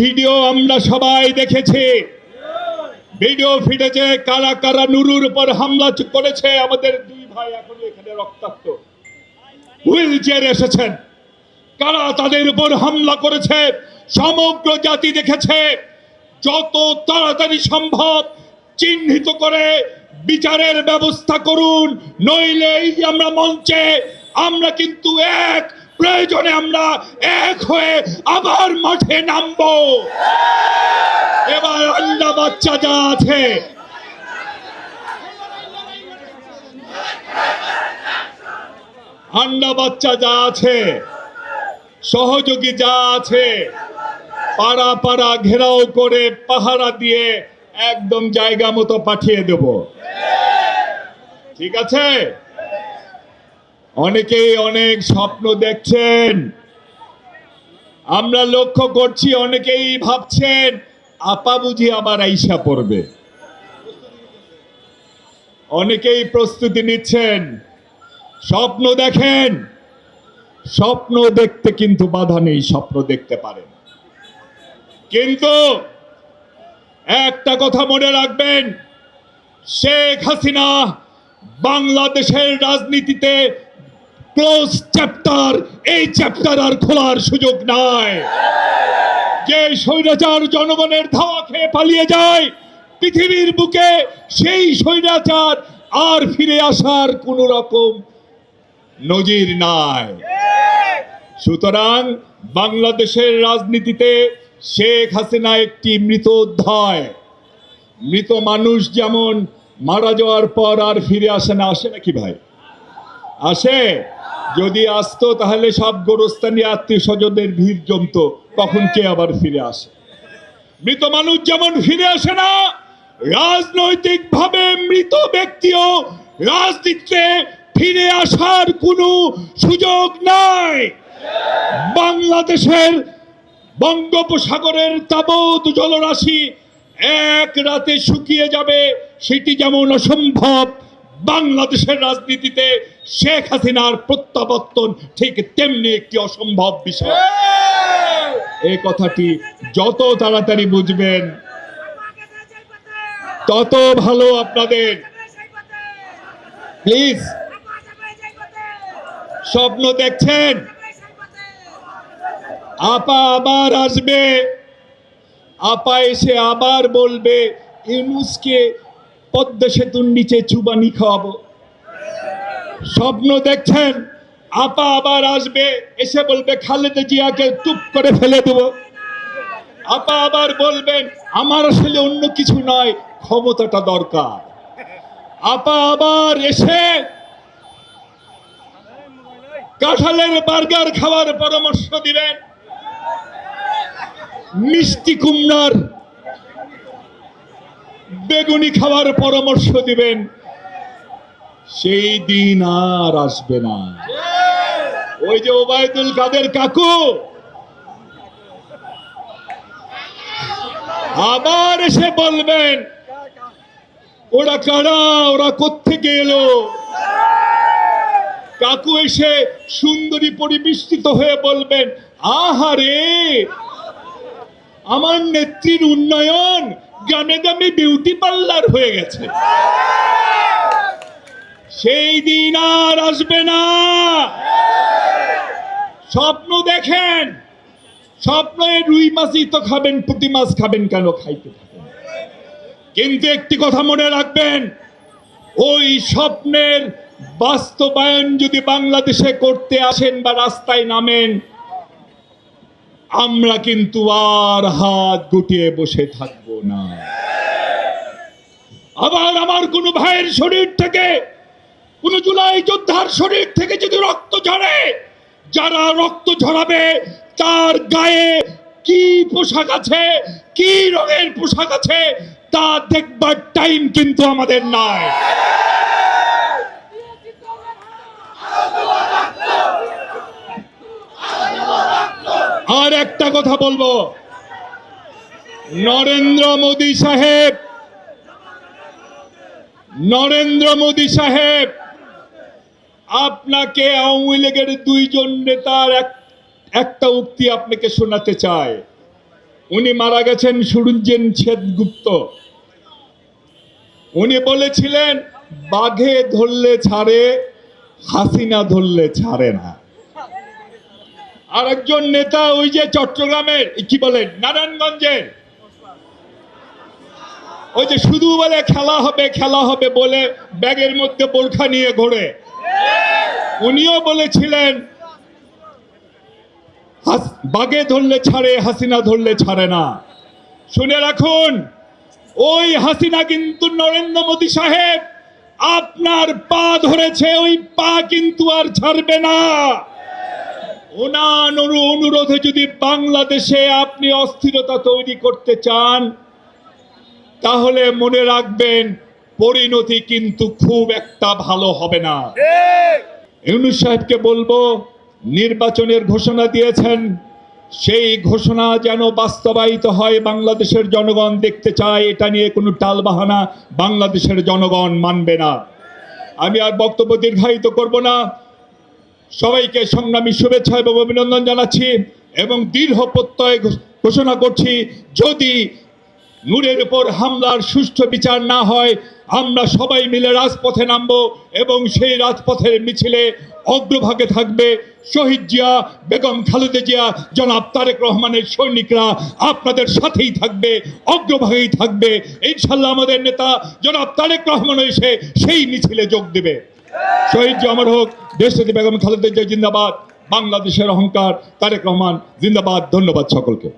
Video আমরা সবাই দেখেছি। ভিডিও ফিটেছে, কারা কারা নুরুর উপর হামলা করেছে, আমাদের দুই ভাই এখন এখানে রক্তাক্ত। হুইল চেয়ার এসেছেন। কারা তাদের উপর হামলা করেছে, সমগ্র জাতি দেখেছে। যত তাড়াতাড়ি সম্ভব চিহ্নিত করে বিচারের ব্যবস্থা করুন, নইলে আমরা মঞ্চে, আমরা কিন্তু এক প্রয়োজনে আমরা এক হয়ে আবার মাঠে নামবো। এবার আন্ডা বাচ্চা যা আছে। আন্ডা বাচ্চা যা আছে, সহযোগী যা আছে, পাড়া পাড়া ঘেরাও করে পাহারা দিয়ে একদম জায়গা মতো পাঠিয়ে দেব। ঠিক আছে? অনেকেই অনেক স্বপ্ন দেখছেন। আমরা লক্ষ্য করছি, অনেকেই ভাবছেন, আপা বুঝি আবার আইসা পড়বে। অনেকেই প্রস্তুতি নিচ্ছেন, স্বপ্ন দেখেন, স্বপ্ন দেখতে কিন্তু বাধা নেই, স্বপ্ন দেখতে পারেন। কিন্তু একটা কথা মনে রাখবেন, শেখ হাসিনা বাংলাদেশের রাজনীতিতে ক্লোজ চ্যাপ্টার, এই চ্যাপ্টার আর খোলার সুযোগ নাই। যে স্বৈরাচার জনগণের ধাওয়া খেয়ে পালিয়ে যায়, পৃথিবীর বুকে সেই স্বৈরাচার আর ফিরে আসার কোন রকম নজির নাই। সুতরাং বাংলাদেশের রাজনীতিতে শেখ হাসিনা একটি মৃত অধ্যায়। মৃত মানুষ যেমন মারা যাওয়ার পর আর ফিরে আসে না, আসে নাকি ভাই? আসে। যদি আসতো, তাহলে সব গোরস্থানী আত্মীয় স্বজনদের ভিড় জমতো। তখন কে আবার ফিরে আসে? মৃত মানুষ যেমন ফিরে আসে না রাজনৈতিক ভাবে মৃত ব্যক্তিও রাজনীতিতে ফিরে আসার কোনো সুযোগ নাই। বাংলাদেশের বঙ্গোপসাগরের তাবৎ জলরাশি এক রাতে শুকিয়ে যাবে, সেটি যেমন অসম্ভব বাংলাদেশের রাজনীতিতে শেখ হাসিনার প্রত্যাবর্তন ঠিক তেমনি একটি অসম্ভব বিষয়। এই কথাটি যত তাড়াতাড়ি বুঝবেন তত ভালো আপনাদের। প্লিজ স্বপ্ন দেখছেন? আপা আবার আসবে। আপা এসে আবার বলবে ইউনুসকে পদ্মা সেতুর নিচে চুবানি খাওয়াবো। স্বপ্ন দেখছেন, আপা আবার আসবে, এসে বলবে, খালেদা জিয়াকে টুপ করে ফেলে দেব। আপা আবার বলবেন, আমার আসলে অন্য কিছু নয়, ক্ষমতাটা দরকার। আপা আবার এসে কাঁঠালের বার্গার খাওয়ার পরামর্শ দিবেন। মিষ্টি কুমড়ার বেগুনি খাওয়ার পরামর্শ দিবেন। সেই দিন আর আসবে না। ওই যে ওবায়দুল কাদের কাকু। আবার এসে বলবেন, ওরা কারা? ওরা কোত্থেকে এলো? কাকু এসে সুন্দরী পরিবেষ্টিত হয়ে বলবেন, আহারে! আমার নেত্রীর উন্নয়ন গ্রামে গ্রামে বিউটি পার্লার হয়ে গেছে। সেই দিন আর আসবে না। স্বপ্ন দেখেন, স্বপ্নে রুই মাছই তো খাবেন, পুঁটি মাছ খাবেন কেন খাইতে থাকেন? কিন্তু একটি কথা মনে রাখবেন, ওই স্বপ্নের বাস্তবায়ন যদি বাংলাদেশে করতে আসেন বা রাস্তায় নামেন আমরা কিন্তু আর হাত গুটিয়ে বসে থাকব না। আবার আমার কোন ভাইয়ের শরীর থেকে, কোন জুলাই যোদ্ধার শরীর থেকে যদি রক্ত ঝরে, যারা রক্ত ঝরাবে, তার গায়ে কি পোশাক আছে, কি রঙের পোশাক আছে, তা দেখবার টাইম কিন্তু আমাদের নাই। আর একটা কথা বলব। নরেন্দ্র মোদী সাহেব, নরেন্দ্র মোদী সাহেব, আপনাকে আওয়ামী লীগের দুইজন নেতার এক, একটা উক্তি আপনাকে শোনাতে চায় উনি মারা গেছেন সুরঞ্জন ছেদগুপ্ত উনি বলেছিলেন, বাঘে ধরলে ছাড়ে, হাসিনা ধরলে ছাড়ে না। আর একজন নেতা ওই যে চট্টগ্রামের, কি বলেন নারায়ণগঞ্জের। ওই যে শুধু বলে খেলা হবে খেলা হবে বলে ব্যাগের মধ্যে বোরখা নিয়ে ঘোরে। উনিও বলেছিলেন বাগে ধরলে ছাড়ে, হাসিনা ধরলে ছাড়ে না। শুনে রাখুন, ওই হাসিনা কিন্তু নরেন্দ্র মোদী সাহেব, আপনার পা ধরেছে, ওই পা কিন্তু আর ছাড়বে না। ওনার অনুরোধে যদি বাংলাদেশে আপনি অস্থিরতা তৈরি করতে চান তাহলে মনে রাখবেন পরিণতি কিন্তু খুব একটা ভালো হবে না। ইউনুস সাহেবকে বলব নির্বাচনের ঘোষণা দিয়েছেন সেই ঘোষণা যেন বাস্তবায়িত হয় বাংলাদেশের জনগণ দেখতে চায় এটা নিয়ে কোনো টালবাহানা বাংলাদেশের জনগণ মানবে না। আমি আর বক্তব্য দীর্ঘায়িত করব না। সবাইকে সংগ্রামী শুভেচ্ছা এবং অভিনন্দন জানাচ্ছি এবং দৃঢ় প্রত্যয় ঘোষ- ঘোষণা করছি, যদি নূরের উপর হামলার সুষ্ঠু বিচার না হয়, আমরা সবাই মিলে রাজপথে নামবো এবং সেই রাজপথের মিছিলে অগ্রভাগে থাকবে শহীদ জিয়া, বেগম খালেদা জিয়া, জনাব তারেক রহমানের সৈনিকরা আপনাদের সাথেই থাকবে, অগ্রভাগেই থাকবে। ইনশাল্লাহ আমাদের নেতা জনাব তারেক রহমান এসে সেই মিছিলে যোগ দেবে। শহীদ যে অমর হোক, দেশনেত্রী বেগম খালেদা জিয়া জিন্দাবাদ, বাংলাদেশের অহংকার তারেক রহমান জিন্দাবাদ, ধন্যবাদ সকলকে।